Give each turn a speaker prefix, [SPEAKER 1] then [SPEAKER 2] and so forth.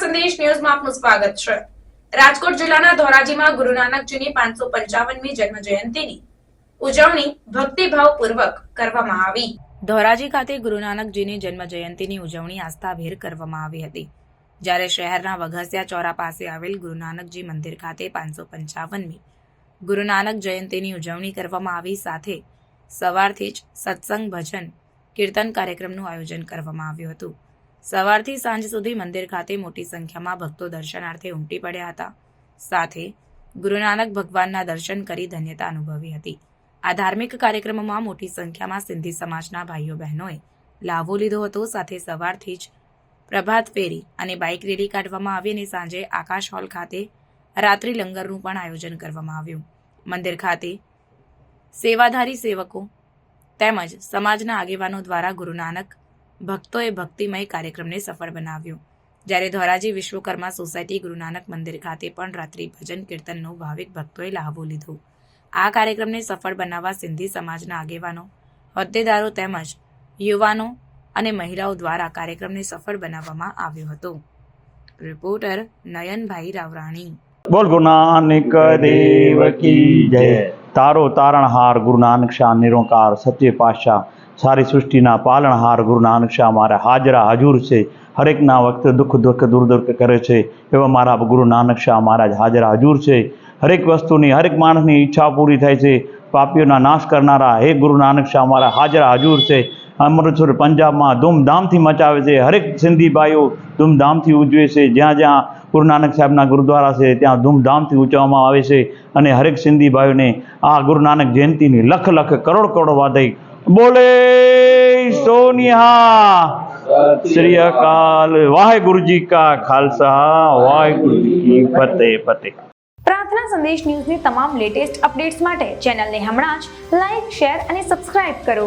[SPEAKER 1] સંદેશ ન્યૂઝમાં આપનું સ્વાગત છે. રાજકોટ જિલ્લાના ધોરાજીમાં ગુરુ નાનકજીની પાંચસો પંચાવનમી જન્મ જયંતિની ઉજવણી ભક્તિભાવપૂર્વક કરવામાં આવી. ધોરાજી ખાતે ગુરુ નાનકજીની જન્મ જયંતિની ઉજવણી આસ્થાભેર કરવામાં આવી હતી. જ્યારે શહેરના વઘસિયા ચોરા પાસે આવેલ ગુરુ નાનકજી મંદિર ખાતે પાંચસો પંચાવનમી ગુરુ નાનક જયંતિની ઉજવણી કરવામાં આવી સાથે સવારથી જ સત્સંગ ભજન, કીર્તન કાર્યક્રમનું આયોજન કરવામાં આવ્યું હતું. સવારથી સાંજ સુધી મંદિર ખાતે મોટી સંખ્યામાં ભક્તો દર્શનાર્થે ઉમટી પડ્યા હતા. સાથે ગુરુ ભગવાનના દર્શન કરી ધન્યતા અનુભવી હતી. આ ધાર્મિક કાર્યક્રમમાં મોટી સંખ્યામાં સિંધી સમાજના ભાઈઓ બહેનોએ લાભો લીધો હતો. સાથે સવારથી જ પ્રભાત ફેરી અને બાઇક રેલી કાઢવામાં આવી અને સાંજે આકાશ હોલ ખાતે રાત્રિ લંગરનું પણ આયોજન કરવામાં આવ્યું. મંદિર ખાતે સેવાધારી સેવકો તેમજ સમાજના આગેવાનો દ્વારા ગુરુ ભક્તોએ ભક્તિમય કાર્યક્રમને સફળ બનાવ્યો. જ્યારે ધોરાજી વિશ્વકર્મા સોસાયટી ગુરુનાનક મંદિર ખાતે પણ રાત્રિ ભજન કીર્તનનો ભાવિક ભક્તોએ લાભો લીધો. આ કાર્યક્રમને સફળ બનાવવા સિંધી સમાજના આગેવાનો, હોદ્દેદારો તેમજ યુવાનો અને મહિલાઓ દ્વારા કાર્યક્રમને સફળ બનાવવામાં આવ્યો હતો. રિપોર્ટર નયનભાઈ રાવરાણી.
[SPEAKER 2] બોલ ગુરુ નાનક દેવ કી જય. તારો તારણહાર ગુરુ નાનક શાહ નિરોકાર સત્ય પાતશાહ. સારી સૃષ્ટિના પાલનહાર ગુરુ નાનક શાહ મારા હાજરા હજુર છે. હરેકના વખતે દુઃખ દુઃખ દૂર દૂર કરે છે. એવા મારા ગુરુ નાનક શાહ મહારાજ હાજરા હજુર છે. હરેક વસ્તુની, હરેક માણસની ઈચ્છા પૂરી થાય છે. પાપીઓના નાશ કરનારા હે ગુરુ નાનક શાહ મારા હાજરા હજુર છે. અમૃતસર પંજાબમાં ધૂમધામથી મચાવે છે. હરેક સિંધી ભાઈઓ ધૂમધામથી ઉજવે છે. જ્યાં જ્યાં ગુરુ નાનક સાહેબના ગુરુદ્વારા છે, ત્યાં ધૂમધામથી ઉજવવામાં આવે છે. અને હરેક સિંધી ભાઈઓને આ ગુરુ નાનક જયંતિની લખ લખ કરોડ કરોડ વાદઈ બોલે સોનિયા, શ્રી અકાલ, વાહેગુરુજી કા ખાલસા વાહેગુરુ જી કી ફતેહ ફતેહ.
[SPEAKER 3] પ્રાર્થના સંદેશ ન્યૂઝની તમામ લેટેસ્ટ અપડેટ્સ માટે ચેનલને હમણાં જ લાઈક શેર અને સબસ્ક્રાઇબ કરો.